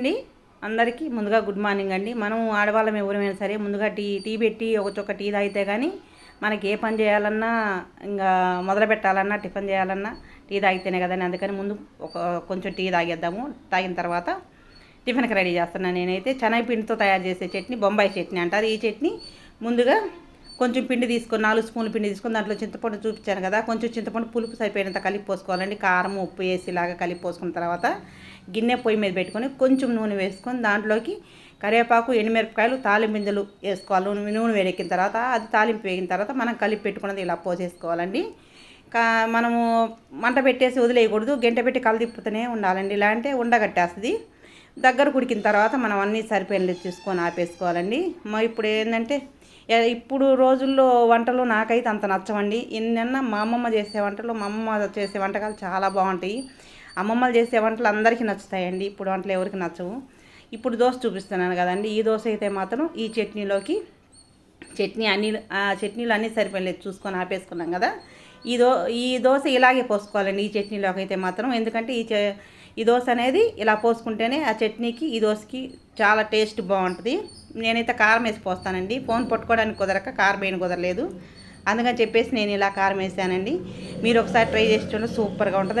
అండి. అందరికీ ముందుగా గుడ్ మార్నింగ్ అండి. మనం ఆడవాళ్ళం ఎవరైనా సరే ముందుగా టీ టీ పెట్టి ఒక చొక్క టీ తాగితే కానీ మనకి ఏ పని చేయాలన్నా ఇంకా మొదలు పెట్టాలన్నా టిఫిన్ చేయాలన్నా టీ తాగితేనే కదండి. అందుకని ముందు ఒక కొంచెం టీ తాగేద్దాము. తాగిన తర్వాత టిఫిన్కి రెడీ చేస్తున్నాను నేనైతే. పిండితో తయారు చేసే చట్నీ బొంబాయి చట్నీ అంటారు. ఈ చట్నీ ముందుగా కొంచెం పిండి తీసుకొని నాలుగు స్పూన్లు పిండి తీసుకొని దాంట్లో చింతపండు చూపించాను కదా కొంచెం చింతపండు పులుపు సరిపోయినంత కలిపి పోసుకోవాలండి. కారం ఉప్పు వేసి ఇలాగా కలిపి పోసుకున్న తర్వాత గిన్నె పొయ్యి మీద పెట్టుకొని కొంచెం నూనె వేసుకొని దాంట్లోకి కరివేపాకు ఎండుమిరపకాయలు తాలింపు వేసుకోవాలి. నూనె నూనె వేడెక్కిన తర్వాత అది తాలింపు వేగిన తర్వాత మనం కలిపి పెట్టుకున్నది ఇలా పోసేసుకోవాలండి. కా మనము మంట పెట్టేసి వదిలేయకూడదు. గంట పెట్టి కలదిప్పుతూనే ఉండాలండి. ఇలా అంటే ఉండగట్టేస్తుంది. దగ్గర కుడికిన తర్వాత మనం అన్నీ సరిపోయినది చూసుకొని ఆపేసుకోవాలండి. మా ఇప్పుడు ఏంటంటే ఇప్పుడు రోజుల్లో వంటలు నాకైతే అంత నచ్చవండి. ఎన్నన్నా మా అమ్మమ్మ చేసే వంటలు మా అమ్మమ్మ చేసే వంటకాలు చాలా బాగుంటాయి. అమ్మమ్మలు చేసే వంటలు అందరికీ నచ్చుతాయండి. ఇప్పుడు వంటలు ఎవరికి నచ్చవు. ఇప్పుడు దోశ చూపిస్తున్నాను కదండి. ఈ దోశ అయితే మాత్రం ఈ చట్నీలోకి చట్నీ అన్ని ఆ చట్నీలు అన్నీ సరిపోయలేదు చూసుకొని ఆపేసుకున్నాం కదా. ఈ దో ఈ దోశ ఇలాగే పోసుకోవాలండి ఈ చట్నీలోకి అయితే మాత్రం. ఎందుకంటే ఈ ఈ దోశ అనేది ఇలా పోసుకుంటేనే ఆ చట్నీకి ఈ దోశకి చాలా టేస్ట్ బాగుంటుంది. నేనైతే కారం వేసి పోస్తానండి. ఫోన్ పట్టుకోవడానికి కుదరక కారం వేయని కుదరలేదు. అందుకని చెప్పేసి నేను ఇలా కారం వేసానండి. మీరు ఒకసారి ట్రై చేసి చూడండి సూపర్గా ఉంటుంది.